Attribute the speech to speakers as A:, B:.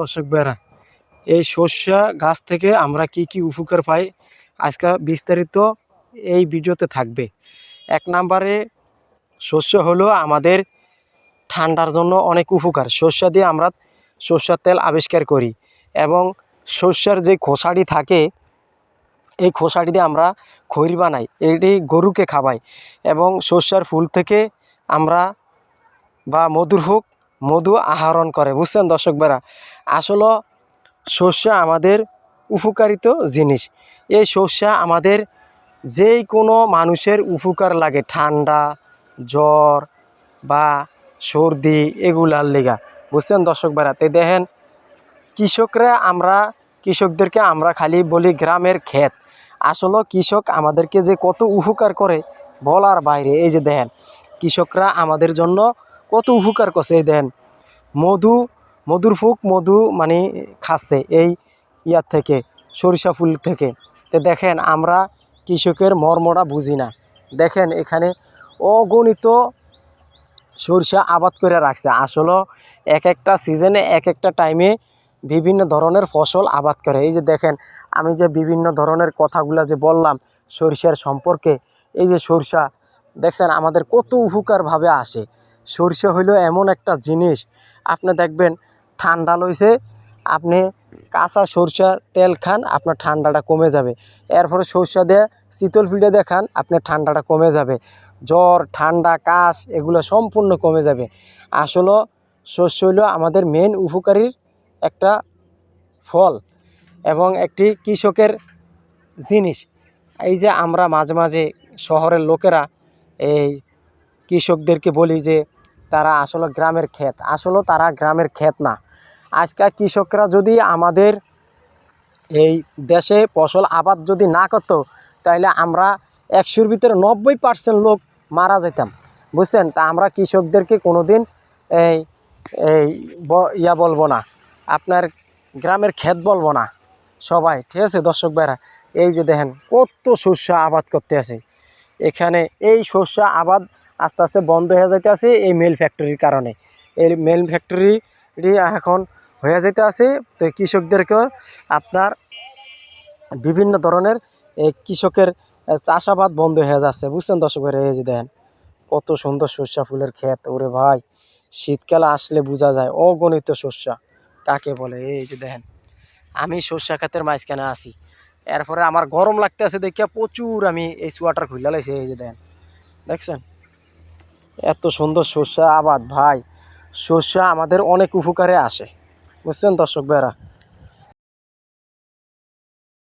A: দর্শক বেড়া এই সর্ষা গাছ থেকে আমরা কি কি উপকার পাই আজকে বিস্তারিত এই ভিডিওতে থাকবে। এক নম্বরে শস্য হলো আমাদের ঠান্ডার জন্য অনেক উপকার। সর্ষা দিয়ে আমরা সর্ষার তেল আবিষ্কার করি এবং সর্ষার যে খোসাটি থাকে, এই খোসাটি দিয়ে আমরা খৈর বানাই। এটি গরুকে খাওয়াই এবং সর্ষার ফুল থেকে আমরা বা মধুর হোক মধু আহরণ করে, বুঝছেন দর্শক বেড়া আসলে সর্ষা আমাদের উপকারিত জিনিস। এই সর্ষা আমাদের যেই কোনো মানুষের উপকার লাগে, ঠান্ডা, জ্বর বা সর্দি, এগুলার লেগা, বুঝছেন দর্শক বেড়া তে দেখেন, কৃষকরা আমরা, কৃষকদেরকে আমরা খালি বলি গ্রামের ক্ষেত। আসলে কৃষক আমাদেরকে যে কত উপকার করে বলার বাইরে, এই যে দেখেন, কৃষকরা আমাদের জন্য কত উপকার করছে, এই দেখেন। মধু, মধুর ফুক মধু মানে খাচ্ছে এই ইয়ার থেকে, সরিষা ফুল থেকে। তো দেখেন, আমরা কৃষকের মর্মটা বুঝি না। দেখেন, এখানে অগণিত সরিষা আবাদ করে রাখছে। আসলে এক একটা সিজনে এক একটা টাইমে বিভিন্ন ধরনের ফসল আবাদ করে। এই যে দেখেন, আমি যে বিভিন্ন ধরনের কথাগুলো যে বললাম সরিষার সম্পর্কে, এই যে সরিষা, দেখছেন, আমাদের কত উপকারভাবে আসে। সরিষা হইল এমন একটা জিনিস। আপনি দেখবেন ঠান্ডা লইছে, আপনি কাঁচা সরষা তেল খান, আপনার ঠান্ডাটা কমে যাবে। এরপরে সরষা দিয়ে শীতল পিঠে দিয়ে খান, আপনার ঠান্ডাটা কমে যাবে। জ্বর, ঠান্ডা, কাশ, এগুলো সম্পূর্ণ কমে যাবে। আসলে শস্য হলো আমাদের মেন উপকারীর একটা ফল এবং একটি কৃষকের জিনিস। এই যে আমরা মাঝে মাঝে শহরের লোকেরা এই কৃষকদেরকে বলি যে তারা আসলে গ্রামের ক্ষেত। আসলে তারা গ্রামের ক্ষেত না। আজকাল কৃষকরা যদি আমাদের এই দেশে ফসল আবাদ যদি না করতো তাহলে আমরা একশোর ভিতরে নব্বই পার্সেন্ট লোক মারা যেতাম। বুঝছেন? তা আমরা কৃষকদেরকে কোনো দিন এই এই ইয়া বলব না। আপনার গ্রামের ক্ষেত বলব না। সবাই, ঠিক আছে দর্শক ভাইরা? এই যে দেখেন, কত শস্য আবাদ করতে আছে। এখানে এই শস্য আবাদ আস্তে আস্তে বন্ধ হয়ে যাইতে আছে এই মেল ফ্যাক্টরির কারণে। এই মেল ফ্যাক্টরি এখন হয়ে যেতে আছে তো কৃষকদেরকে আপনার বিভিন্ন ধরনের এই কৃষকের চাষাবাদ বন্ধ হয়ে যাচ্ছে। বুঝছেন দর্শক ভাইরা, এই যে দেখেন, কত সুন্দর সর্ষা ফুলের ক্ষেত। ওরে ভাই, শীতকালে আসলে বোঝা যায়, অগণিত সর্ষা। কাকে বলে? এই যে দেখেন, আমি সর্ষা ক্ষেতের মাঝখানে আছি। এরপরে আমার গরম লাগতে আছে দেখিয়া প্রচুর আমি এই সোয়াটার খুলে লাইছি, এই যে দেখেন। দেখছেন? এত সুন্দর সর্ষা আবাদ ভাই। সর্ষা আমাদের অনেক উপকারে আসে। বুঝছেন দর্শক ভাইরা?